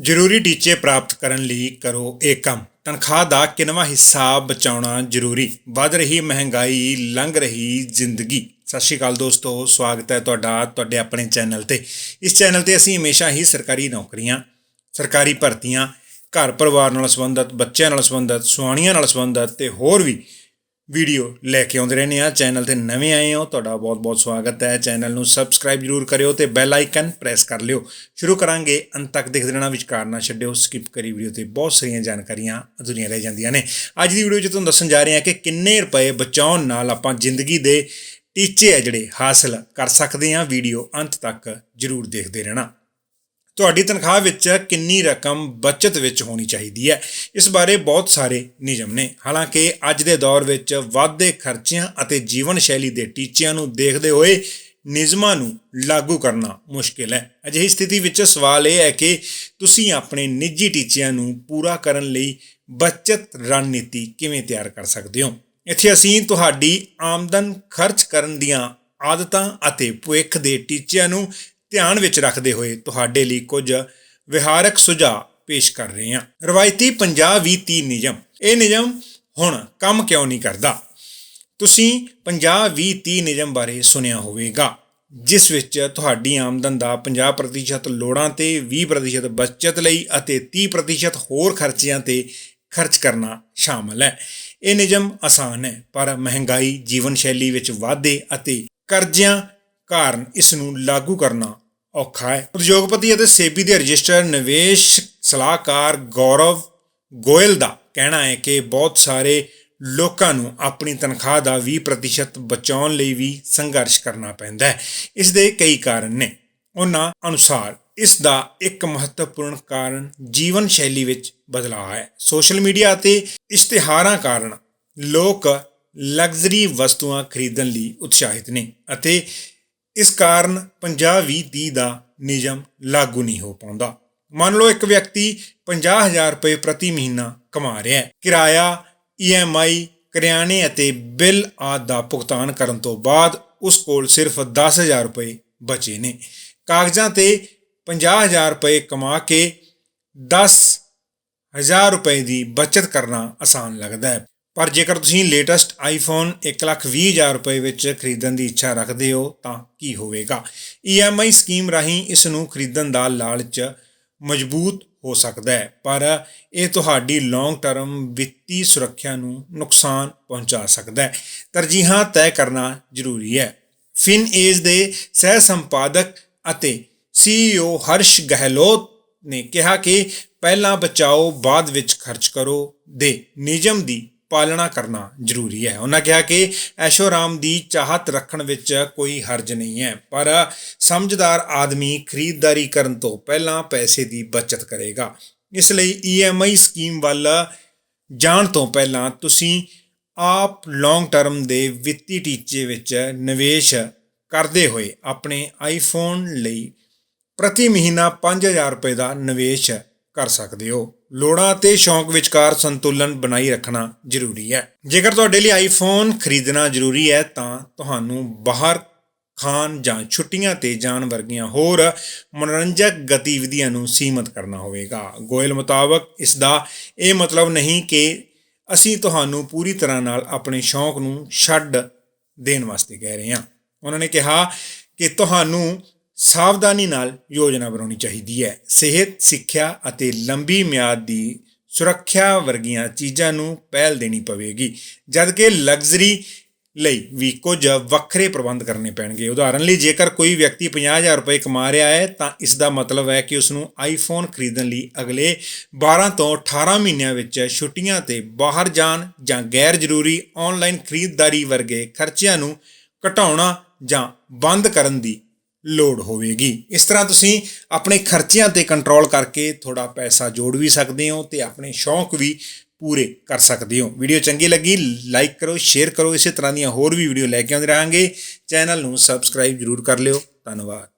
ਜ਼ਰੂਰੀ ਟੀਚੇ ਪ੍ਰਾਪਤ ਕਰਨ ਲਈ ਕਰੋ ਇਹ ਕੰਮ। ਤਨਖਾਹ ਦਾ ਕਿੰਨਵਾਂ ਹਿੱਸਾ ਬਚਾਉਣਾ ਜ਼ਰੂਰੀ। ਵੱਧ ਰਹੀ ਮਹਿੰਗਾਈ, ਲੰਘ ਰਹੀ ਜ਼ਿੰਦਗੀ। ਸਤਿ ਸ਼੍ਰੀ ਅਕਾਲ ਦੋਸਤੋ, ਸਵਾਗਤ ਹੈ ਤੁਹਾਡਾ, ਤੁਹਾਡੇ ਆਪਣੇ ਚੈਨਲ ਤੇ। ਇਸ ਚੈਨਲ ਤੇ ਅਸੀਂ ਹਮੇਸ਼ਾ ਹੀ ਸਰਕਾਰੀ ਨੌਕਰੀਆਂ, ਸਰਕਾਰੀ ਭਰਤੀਆਂ, ਘਰ ਪਰਿਵਾਰ ਨਾਲ ਸੰਬੰਧਿਤ, ਬੱਚਿਆਂ ਨਾਲ ਸੰਬੰਧਿਤ, ਸੁਆਣੀਆਂ ਨਾਲ ਸੰਬੰਧਿਤ ਤੇ ਹੋਰ ਵੀ ਵੀਡੀਓ ਲੈ ਕੇ ਆਉਂਦੇ ਰਹਿੰਦੇ ਆ ਚੈਨਲ ਤੇ ਨਵੇਂ ਆਏ ਹੋ। ਤੁਹਾਡਾ ਬਹੁਤ-ਬਹੁਤ ਸਵਾਗਤ ਹੈ। ਚੈਨਲ ਨੂੰ ਸਬਸਕ੍ਰਾਈਬ ਜਰੂਰ ਕਰਿਓ ਤੇ ਬੈਲ ਆਈਕਨ ਪ੍ਰੈਸ ਕਰ ਲਿਓ। ਸ਼ੁਰੂ ਕਰਾਂਗੇ। ਅੰਤ ਤੱਕ ਦੇਖਦੇ ਰਹਿਣਾ, ਵਿਚਕਾਰ ਨਾ ਛੱਡਿਓ। ਸਕਿਪ ਕਰੀ ਵੀਡੀਓ ਤੇ ਬਹੁਤ ਸਾਰੀਆਂ ਜਾਣਕਾਰੀਆਂ ਅਧੂਰੀਆਂ ਰਹਿ ਜਾਂਦੀਆਂ ਨੇ। ਅੱਜ ਦੀ ਵੀਡੀਓ 'ਚ ਤੁਹਾਨੂੰ ਦੱਸਣ ਜਾ ਰਹੇ ਹਾਂ ਕਿ ਕਿੰਨੇ ਰੁਪਏ ਬਚਾਉਣ ਨਾਲ ਆਪਾਂ ਜ਼ਿੰਦਗੀ ਦੇ ਟੀਚੇ ਆ ਜਿਹੜੇ ਹਾਸਲ ਕਰ ਸਕਦੇ ਹਾਂ। ਵੀਡੀਓ ਅੰਤ ਤੱਕ ਜਰੂਰ ਦੇਖਦੇ ਰਹਿਣਾ। ਤੁਹਾਡੀ ਤਨਖਾਹ ਵਿੱਚ ਕਿੰਨੀ ਰਕਮ ਬਚਤ ਵਿੱਚ ਹੋਣੀ ਚਾਹੀਦੀ ਹੈ? ਇਸ ਬਾਰੇ ਬਹੁਤ ਸਾਰੇ ਨਿਯਮ ਨੇ। ਹਾਲਾਂਕਿ ਅੱਜ ਦੇ ਦੌਰ ਵਿੱਚ ਵਾਧੇ ਖਰਚਿਆਂ ਅਤੇ ਜੀਵਨ ਸ਼ੈਲੀ ਦੇ ਟੀਚਿਆਂ ਨੂੰ ਦੇਖਦੇ ਹੋਏ ਨਿਯਮਾਂ ਨੂੰ ਲਾਗੂ ਕਰਨਾ ਮੁਸ਼ਕਿਲ ਹੈ। ਅਜਿਹੀ ਸਥਿਤੀ ਵਿੱਚ ਸਵਾਲ ਇਹ ਹੈ ਕਿ ਤੁਸੀਂ ਆਪਣੇ ਨਿੱਜੀ ਟੀਚਿਆਂ ਨੂੰ ਪੂਰਾ ਕਰਨ ਲਈ ਬਚਤ ਰਣਨੀਤੀ ਕਿਵੇਂ ਤਿਆਰ ਕਰ ਸਕਦੇ ਹੋ? ਇੱਥੇ ਅਸੀਂ ਤੁਹਾਡੀ ਆਮਦਨ ਖਰਚ ਕਰਨ ਦੀਆਂ ਆਦਤਾਂ ਅਤੇ ਭਵਿੱਖ ਦੇ ਟੀਚਿਆਂ ਨੂੰ ਧਿਆਨ ਵਿੱਚ ਰੱਖਦੇ ਹੋਏ ਤੁਹਾਡੇ ਲਈ ਕੁਝ ਵਿਹਾਰਕ ਸੁਝਾਅ ਪੇਸ਼ ਕਰ ਰਹੇ ਹਾਂ। ਰਵਾਇਤੀ 50 20 30 ਨਿਯਮ। ਇਹ ਨਿਯਮ ਹੁਣ ਕੰਮ ਕਿਉਂ ਨਹੀਂ ਕਰਦਾ? ਤੁਸੀਂ 50 20 30 ਨਿਯਮ ਬਾਰੇ ਸੁਣਿਆ ਹੋਵੇਗਾ, ਜਿਸ ਵਿੱਚ ਤੁਹਾਡੀ ਆਮਦਨ ਦਾ 50% ਲੋੜਾਂ ਤੇ 20% ਬਚਤ ਲਈ ਅਤੇ 30% ਹੋਰ ਖਰਚਿਆਂ ਤੇ ਖਰਚ ਕਰਨਾ ਸ਼ਾਮਲ ਹੈ। ਇਹ ਨਿਯਮ ਆਸਾਨ ਹੈ, ਪਰ ਮਹਿੰਗਾਈ ਜੀਵਨ ਸ਼ੈਲੀ ਵਿੱਚ ਵਾਧੇ ਅਤੇ ਕਰਜ਼ਿਆਂ ਕਾਰਨ ਇਸ ਨੂੰ ਲਾਗੂ ਕਰਨਾ ਔਖਾ ਹੈ। ਉਦਯੋਗਪਤੀ ਅਤੇ ਸੇਬੀ ਦੇ ਰਜਿਸਟਰ ਨਿਵੇਸ਼ ਸਲਾਹਕਾਰ ਗੌਰਵ ਗੋਇਲ ਦਾ ਕਹਿਣਾ ਹੈ ਕਿ ਬਹੁਤ ਸਾਰੇ ਲੋਕਾਂ ਨੂੰ ਆਪਣੀ ਤਨਖਾਹ ਦਾ 20% ਬਚਾਉਣ ਲਈ ਵੀ ਸੰਘਰਸ਼ ਕਰਨਾ ਪੈਂਦਾ ਹੈ। ਇਸ ਦੇ ਕਈ ਕਾਰਨ ਨੇ। ਉਹਨਾਂ ਅਨੁਸਾਰ ਇਸ ਦਾ ਇੱਕ ਮਹੱਤਵਪੂਰਨ ਕਾਰਨ ਜੀਵਨ ਸ਼ੈਲੀ ਵਿੱਚ ਬਦਲਾਅ ਹੈ। ਸੋਸ਼ਲ ਮੀਡੀਆ ਅਤੇ ਇਸ਼ਤਿਹਾਰਾਂ ਕਾਰਨ ਲੋਕ ਲਗਜ਼ਰੀ ਵਸਤੂਆਂ ਖਰੀਦਣ ਲਈ ਉਤਸ਼ਾਹਿਤ ਨੇ ਅਤੇ ਇਸ ਕਾਰਨ 50 20 30 ਦਾ ਨਿਯਮ ਲਾਗੂ ਨਹੀਂ ਹੋ ਪਾਉਂਦਾ। ਮੰਨ ਲਓ ਇੱਕ ਵਿਅਕਤੀ 50000 ਰੁਪਏ ਪ੍ਰਤੀ ਮਹੀਨਾ ਕਮਾ ਰਿਹਾ ਹੈ। ਕਿਰਾਇਆ ਈਐਮਆਈ ਕਰਿਆਨੇ ਅਤੇ ਬਿੱਲ ਆਦਿ ਦਾ ਭੁਗਤਾਨ ਕਰਨ ਤੋਂ ਬਾਅਦ ਉਸ ਕੋਲ ਸਿਰਫ 10000 ਰੁਪਏ ਬਚੇ ਨੇ। ਕਾਗਜ਼ਾਂ ਤੇ 50000 ਰੁਪਏ ਕਮਾ ਕੇ 10000 ਰੁਪਏ ਦੀ ਬਚਤ ਕਰਨਾ ਆਸਾਨ ਲੱਗਦਾ ਹੈ। ਪਰ ਜੇਕਰ ਤੁਸੀਂ ਲੇਟੈਸਟ ਆਈਫੋਨ 120000 ਰੁਪਏ ਵਿੱਚ ਖਰੀਦਣ ਦੀ ਇੱਛਾ ਰੱਖਦੇ ਹੋ, ਤਾਂ ਕੀ ਹੋਵੇਗਾ? EMI ਸਕੀਮ ਰਾਹੀਂ ਇਸ ਨੂੰ ਖਰੀਦਣ ਦਾ ਲਾਲਚ ਮਜ਼ਬੂਤ ਹੋ ਸਕਦਾ ਹੈ, ਪਰ ਇਹ ਤੁਹਾਡੀ ਲੌਂਗ ਟਰਮ ਵਿੱਤੀ ਸੁਰੱਖਿਆ ਨੂੰ ਨੁਕਸਾਨ ਪਹੁੰਚਾ ਸਕਦਾ ਹੈ। ਤਰਜੀਹਾਂ ਤੈਅ ਕਰਨਾ ਜ਼ਰੂਰੀ ਹੈ। ਫਿਨ ਏਜ ਦੇ ਸਹਿ ਸੰਪਾਦਕ ਅਤੇ CEO ਹਰਸ਼ ਗਹਿਲੋਤ ਨੇ ਕਿਹਾ ਕਿ ਪਹਿਲਾਂ ਬਚਾਓ, ਬਾਅਦ ਵਿੱਚ ਖਰਚ ਕਰੋ ਦੇ ਨਿਯਮ ਦੀ ਪਾਲਣਾ ਕਰਨਾ ਜ਼ਰੂਰੀ ਹੈ। ਉਹਨਾਂ ਕਿਹਾ ਕਿ ਐਸ਼ੋਰਾਮ ਦੀ ਚਾਹਤ ਰੱਖਣ ਵਿੱਚ ਕੋਈ ਹਰਜ ਨਹੀਂ ਹੈ, ਪਰ ਸਮਝਦਾਰ ਆਦਮੀ ਖਰੀਦਦਾਰੀ ਕਰਨ ਤੋਂ ਪਹਿਲਾਂ ਪੈਸੇ ਦੀ ਬਚਤ ਕਰੇਗਾ। ਇਸ ਲਈ EMI ਸਕੀਮ ਵੱਲ ਜਾਣ ਤੋਂ ਪਹਿਲਾਂ ਤੁਸੀਂ ਆਪ ਲੌਂਗ ਟਰਮ ਦੇ ਵਿੱਤੀ ਟੀਚੇ ਵਿੱਚ ਨਿਵੇਸ਼ ਕਰਦੇ ਹੋਏ ਆਪਣੇ ਆਈਫੋਨ ਲਈ ਪ੍ਰਤੀ ਮਹੀਨਾ 5000 ਰੁਪਏ ਦਾ ਨਿਵੇਸ਼ ਕਰ ਸਕਦੇ ਹੋ। ਲੋੜਾਂ ਤੇ ਸ਼ੌਂਕ ਵਿਚਕਾਰ ਸੰਤੁਲਨ ਬਣਾਈ ਰੱਖਣਾ ਜ਼ਰੂਰੀ ਹੈ। ਜੇਕਰ ਤੁਹਾਡੇ ਲਈ ਆਈਫੋਨ ਖਰੀਦਣਾ ਜ਼ਰੂਰੀ ਹੈ, ਤਾਂ ਤੁਹਾਨੂੰ ਬਾਹਰ ਖਾਣ ਜਾਂ ਛੁੱਟੀਆਂ ਤੇ ਜਾਣ ਵਰਗੀਆਂ ਹੋਰ ਮਨੋਰੰਜਕ ਗਤੀਵਿਧੀਆਂ ਨੂੰ ਸੀਮਤ ਕਰਨਾ ਹੋਵੇਗਾ। ਗੋਇਲ ਮੁਤਾਬਕ ਇਸ ਦਾ ਇਹ ਮਤਲਬ ਨਹੀਂ ਕਿ ਅਸੀਂ ਤੁਹਾਨੂੰ ਪੂਰੀ ਤਰ੍ਹਾਂ ਨਾਲ ਆਪਣੇ ਸ਼ੌਂਕ ਨੂੰ ਛੱਡ ਦੇਣ ਵਾਸਤੇ ਕਹਿ ਰਹੇ ਹਾਂ। ਉਹਨਾਂ ਨੇ ਕਿਹਾ ਕਿ ਤੁਹਾਨੂੰ ਸਾਵਧਾਨੀ ਨਾਲ ਯੋਜਨਾ ਬਣਾਉਣੀ ਚਾਹੀਦੀ ਹੈ। ਸਿਹਤ, ਸਿੱਖਿਆ ਅਤੇ ਲੰਬੀ ਮਿਆਦ ਦੀ ਸੁਰੱਖਿਆ ਵਰਗੀਆਂ ਚੀਜ਼ਾਂ ਨੂੰ ਪਹਿਲ ਦੇਣੀ ਪਵੇਗੀ। ਜਦਕਿ ਲਗਜ਼ਰੀ ਲਈ ਵੀ ਕੁਝ ਵੱਖਰੇ ਪ੍ਰਬੰਧ ਕਰਨੇ ਪੈਣਗੇ। ਉਦਾਹਰਨ ਲਈ, ਜੇਕਰ ਕੋਈ ਵਿਅਕਤੀ 50000 ਰੁਪਏ ਕਮਾ ਰਿਹਾ ਹੈ, ਤਾਂ ਇਸ ਦਾ ਮਤਲਬ ਹੈ ਕਿ ਉਸ ਨੂੰ ਆਈਫੋਨ ਖਰੀਦਣ ਲਈ ਅਗਲੇ 12 ਤੋਂ 18 ਮਹੀਨਿਆਂ ਵਿੱਚ ਛੁੱਟੀਆਂ ਤੇ ਬਾਹਰ ਜਾਣ ਜਾਂ ਗੈਰ ਜ਼ਰੂਰੀ ਆਨਲਾਈਨ ਖਰੀਦਦਾਰੀ ਵਰਗੇ ਖਰਚਿਆਂ ਨੂੰ ਘਟਾਉਣਾ ਜਾਂ ਬੰਦ ਕਰਨ ਦੀ ਲੋੜ ਹੋਵੇਗੀ। ਇਸ ਤਰ੍ਹਾਂ ਤੁਸੀਂ ਆਪਣੇ ਖਰਚਿਆਂ ਤੇ ਕੰਟਰੋਲ ਕਰਕੇ ਥੋੜਾ ਪੈਸਾ ਜੋੜ ਵੀ ਸਕਦੇ ਹੋ ਤੇ ਆਪਣੇ ਸ਼ੌਂਕ ਵੀ ਪੂਰੇ ਕਰ ਸਕਦੇ ਹੋ। ਵੀਡੀਓ ਚੰਗੀ ਲੱਗੀ ਲਾਈਕ ਕਰੋ ਸ਼ੇਅਰ ਕਰੋ, ਇਸੇ ਤਰ੍ਹਾਂ ਦੀਆਂ ਹੋਰ ਵੀ ਵੀਡੀਓ ਲੈ ਕੇ ਆਉਂਦੇ ਰਹਾਂਗੇ। ਚੈਨਲ ਨੂੰ ਸਬਸਕ੍ਰਾਈਬ ਜਰੂਰ ਕਰ ਲਿਓ। ਧੰਨਵਾਦ।